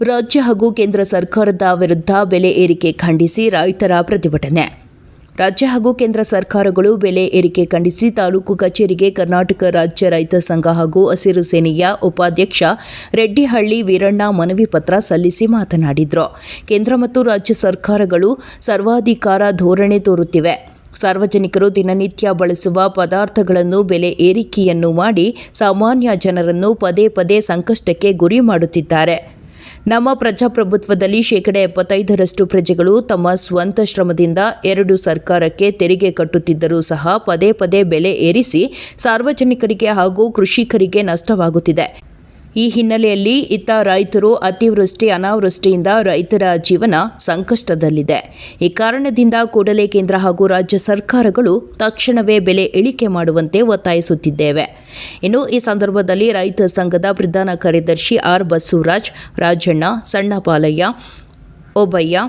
ರಾಜ್ಯ ಹಾಗೂ ಕೇಂದ್ರ ಸರ್ಕಾರದ ವಿರುದ್ಧ ಬೆಲೆ ಏರಿಕೆ ಖಂಡಿಸಿ ರೈತರ ಪ್ರತಿಭಟನೆ. ರಾಜ್ಯ ಹಾಗೂ ಕೇಂದ್ರ ಸರ್ಕಾರಗಳು ಬೆಲೆ ಏರಿಕೆ ಖಂಡಿಸಿ ತಾಲೂಕು ಕಚೇರಿಗೆ ಕರ್ನಾಟಕ ರಾಜ್ಯ ರೈತ ಸಂಘ ಹಾಗೂ ಹಸಿರು ಸೇನೆಯ ಉಪಾಧ್ಯಕ್ಷ ರೆಡ್ಡಿಹಳ್ಳಿ ವೀರಣ್ಣ ಮನವಿ ಪತ್ರ ಸಲ್ಲಿಸಿ ಮಾತನಾಡಿದರು. ಕೇಂದ್ರ ಮತ್ತು ರಾಜ್ಯ ಸರ್ಕಾರಗಳು ಸರ್ವಾಧಿಕಾರ ಧೋರಣೆ ತೋರುತ್ತಿವೆ. ಸಾರ್ವಜನಿಕರು ದಿನನಿತ್ಯ ಬಳಸುವ ಪದಾರ್ಥಗಳನ್ನು ಬೆಲೆ ಏರಿಕೆಯನ್ನು ಮಾಡಿ ಸಾಮಾನ್ಯ ಜನರನ್ನು ಪದೇ ಪದೇ ಸಂಕಷ್ಟಕ್ಕೆ ಗುರಿ ಮಾಡುತ್ತಿದ್ದಾರೆ. ನಮ್ಮ ಪ್ರಜಾಪ್ರಭುತ್ವದಲ್ಲಿ ಶೇಕಡ ಎಪ್ಪತ್ತೈದರಷ್ಟು ಪ್ರಜೆಗಳು ತಮ್ಮ ಸ್ವಂತ ಶ್ರಮದಿಂದ ಎರಡು ಸರ್ಕಾರಕ್ಕೆ ತೆರಿಗೆ ಕಟ್ಟುತ್ತಿದ್ದರೂ ಸಹ ಪದೇ ಪದೇ ಬೆಲೆ ಏರಿಸಿ ಸಾರ್ವಜನಿಕರಿಗೆ ಹಾಗೂ ಕೃಷಿಕರಿಗೆ ನಷ್ಟವಾಗುತ್ತಿದೆ. ಈ ಹಿನ್ನೆಲೆಯಲ್ಲಿ ಇತ್ತ ರೈತರು ಅತಿವೃಷ್ಟಿ ಅನಾವೃಷ್ಟಿಯಿಂದ ರೈತರ ಜೀವನ ಸಂಕಷ್ಟದಲ್ಲಿದೆ. ಈ ಕಾರಣದಿಂದ ಕೂಡಲೇ ಕೇಂದ್ರ ಹಾಗೂ ರಾಜ್ಯ ಸರ್ಕಾರಗಳು ತಕ್ಷಣವೇ ಬೆಲೆ ಇಳಿಕೆ ಮಾಡುವಂತೆ ಒತ್ತಾಯಿಸುತ್ತಿದ್ದೇವೆ. ಇನ್ನು ಈ ಸಂದರ್ಭದಲ್ಲಿ ರೈತ ಸಂಘದ ಪ್ರಧಾನ ಕಾರ್ಯದರ್ಶಿ ಆರ್ ಬಸವರಾಜ್, ರಾಜಣ್ಣ, ಸಣ್ಣಪಾಲಯ್ಯ, ಓಬಯ್ಯ,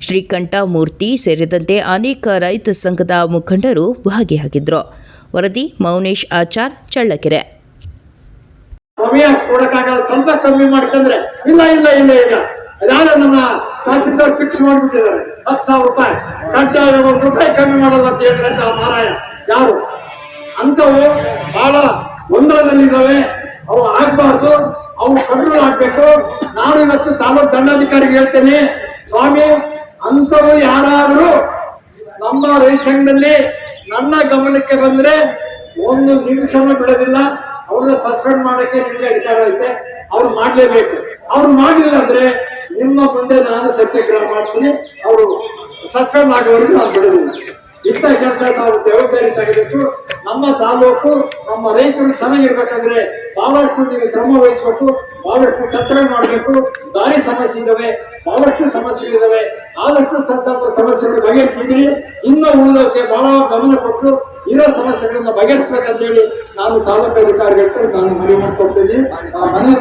ಶ್ರೀಕಂಠ ಮೂರ್ತಿ ಸೇರಿದಂತೆ ಅನೇಕ ರೈತ ಸಂಘದ ಮುಖಂಡರು ಭಾಗಿಯಾಗಿದ್ದರು. ವರದಿ ಮೌನೇಶ್ ಆಚಾರ್, ಚಳ್ಳಕೆರೆ. ಕೊಡಕ್ಕಾಗಲ್ಲ. ಸ್ವಲ್ಪ ಕಮ್ಮಿ ಮಾಡ್ಕಂದ್ರೆ ಇಲ್ಲ ಇಲ್ಲ ಇಲ್ಲ ಇಲ್ಲ. ಅದಾದ ನಮ್ಮ ತಹಸೀಲ್ದಾರ್ ಫಿಕ್ಸ್ ಮಾಡ್ಬಿಟ್ಟಿದ್ದಾರೆ. ಹತ್ತು ಸಾವಿರ ರೂಪಾಯಿ. ಕಡ್ಡಾಯ ಒಂದು ರೂಪಾಯಿ ಕಮ್ಮಿ ಮಾಡಲ್ಲ ಅಂತ ಹೇಳ್ತಾರೆ ಆ ಮಾರಾಯ. ಯಾರು? ಅಂತವು ಬಹಳ ಗೊಂದಲದಲ್ಲಿದ್ದಾವೆ. ಅವು ಆಗ್ಬಾರ್ದು. ಅವು ಕಂಟ್ರೋಲ್ ಆಗ್ಬೇಕು. ನಾನು ಇವತ್ತು ತಾಲೂಕು ದಂಡಾಧಿಕಾರಿಗೆ ಹೇಳ್ತೇನೆ. ಸ್ವಾಮಿ ಅಂತವು ಯಾರಾದರೂ ನಮ್ಮ ರೈತ ಸಂಘದಲ್ಲಿ ನನ್ನ ಗಮನಕ್ಕೆ ಬಂದ್ರೆ ಒಂದು ನಿಮಿಷನೂ ಬಿಡೋದಿಲ್ಲ. ಅವ್ರನ್ನ ಸಸ್ಪೆಂಡ್ ಮಾಡಕ್ಕೆ ನಿಮ್ಗೆ ಅಧಿಕಾರ ಐತೆ, ಅವ್ರು ಮಾಡ್ಲೇಬೇಕು. ಅವ್ರು ಮಾಡಿಲ್ಲ ಅಂದ್ರೆ ನಿಮ್ಮ ಮುಂದೆ ನಾನು ಸತ್ಯಾಗ್ರಹ ಮಾಡ್ತೀನಿ, ಅವರು ಸಸ್ಪೆಂಡ್ ಆಗೋವರೆಗೂ ನಾನು ಬಿಡೋದಿಲ್ಲ. ಇಂಥ ಕೆಲಸ ನಾವು ಜವಾಬ್ದಾರಿ ತಗಬೇಕು. ನಮ್ಮ ತಾಲೂಕು, ನಮ್ಮ ರೈತರು ಚೆನ್ನಾಗಿರ್ಬೇಕಂದ್ರೆ ಬಹಳಷ್ಟು ನೀವು ಶ್ರಮ ವಹಿಸ್ಬೇಕು ಬಹಳಷ್ಟು ಕೆಲಸಗಳು ಮಾಡಬೇಕು. ದಾರಿ ಸಮಸ್ಯೆ ಇದಾವೆ ಬಹಳಷ್ಟು ಸಮಸ್ಯೆಗಳಿದಾವೆ ಆದಷ್ಟು ಸ್ವಲ್ಪ ಸಮಸ್ಯೆಗಳು ಬಗೆಹರಿಸಿದ್ರಿ ಇನ್ನೂ ಉಳಿದಕ್ಕೆ ಬಹಳ ಗಮನ ಕೊಟ್ಟು ಇರೋ ಸಮಸ್ಯೆಗಳನ್ನ ಬಗೆಹರಿಸ್ಬೇಕಂತ ಹೇಳಿ ನಾನು ತಾಲೂಕು ಅಧಿಕಾರಿಗಳಿಗೆ ನಾನು ಮನವಿ ಮಾಡಿಕೊಡ್ತೀನಿ. ಆ ಮನವಿ